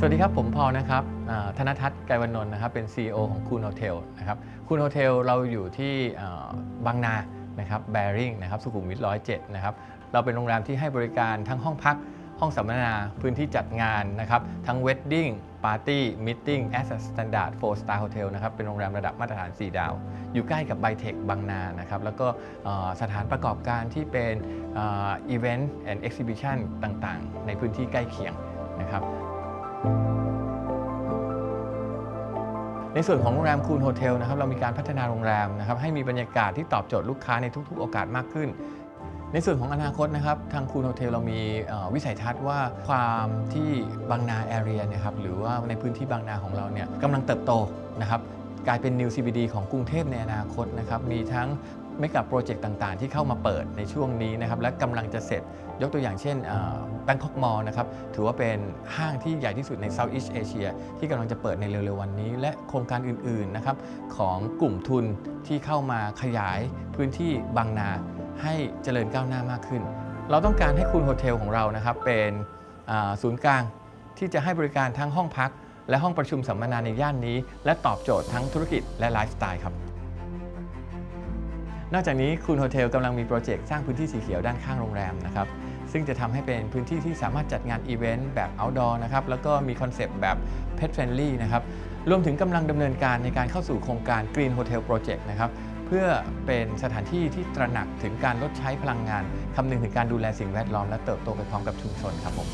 สวัสดีครับ ผมพอลนะครับธนทัศน์ไกรวนนท์นะครับเป็น CEO ของคูนโฮเทลนะครับคูนโฮเทลเราอยู่ที่บางนานะครับแบริ่งนะครับสุขุมวิทร้อยเจ็ดนะครับเราเป็นโรงแรมที่ให้บริการทั้งห้องพัก ห้องสัมมนาพื้นที่จัดงานนะครับทั้ง Wedding Party Meeting as a Standard 4 Star Hotel นะครับเป็นโรงแรมระดับมาตรฐาน 4 ดาว อยู่ใกล้กับไบเทคบางนานะครับแล้วก็สถานประกอบการที่เป็นอีเวนต์แอนด์เอ็กซิบิชันต่างๆ ในพื้นที่ใกล้เคียงนะครับ ในส่วนของโรงแรมคูนโฮเทลนะครับเรามีการพัฒนาโรงแรมนะครับให้มีบรรยากาศที่ตอบโจทย์ลูกค้าในทุก ๆ โอกาสมากขึ้น ในส่วนของอนาคตนะครับทางคูนโฮเทลเรามีวิสัยทัศน์ว่าความที่บางนาแอเรียนะครับหรือว่าในพื้นที่บางนาของเราเนี่ยกำลังเติบโตนะครับกลายเป็น New CBD ของกรุงเทพในอนาคตนะครับมีทั้ง ไม่กับโปรเจกต์ต่างๆ ที่เข้ามาเปิดในช่วงนี้นะครับและกำลังจะเสร็จยกตัวอย่างเช่นแบงคอกมอลนะครับถือว่าเป็นห้างที่ใหญ่ที่สุดใน Southeast Asia ที่กำลังจะเปิดในเร็วๆวันนี้ และโครงการอื่นๆนะครับของกลุ่มทุนที่เข้ามาขยายพื้นที่บางนาให้เจริญก้าวหน้ามากขึ้น เราต้องการให้คุณโฮเทลของเรานะครับเป็นศูนย์กลางที่จะให้บริการทั้งห้องพัก และห้องประชุมสัมมนาในย่านนี้ และตอบโจทย์ทั้งธุรกิจและไลฟ์สไตล์ครับ นอกจากนี้คุณโฮเทลกำลังมีโปรเจกต์สร้างพื้นที่สีเขียวด้านข้างโรงแรมนะครับซึ่งจะทำให้เป็นพื้นที่ที่สามารถจัดงานอีเวนต์แบบ outdoor นะครับแล้วก็มีคอนเซปต์แบบ pet friendly นะครับรวมถึงกำลังดำเนินการในการเข้าสู่โครงการ Green Hotel Project นะครับเพื่อเป็นสถานที่ที่ตระหนักถึงการลดใช้พลังงานคำนึงถึงการดูแลสิ่งแวดล้อมและเติบโตไปพร้อมกับชุมชนครับผม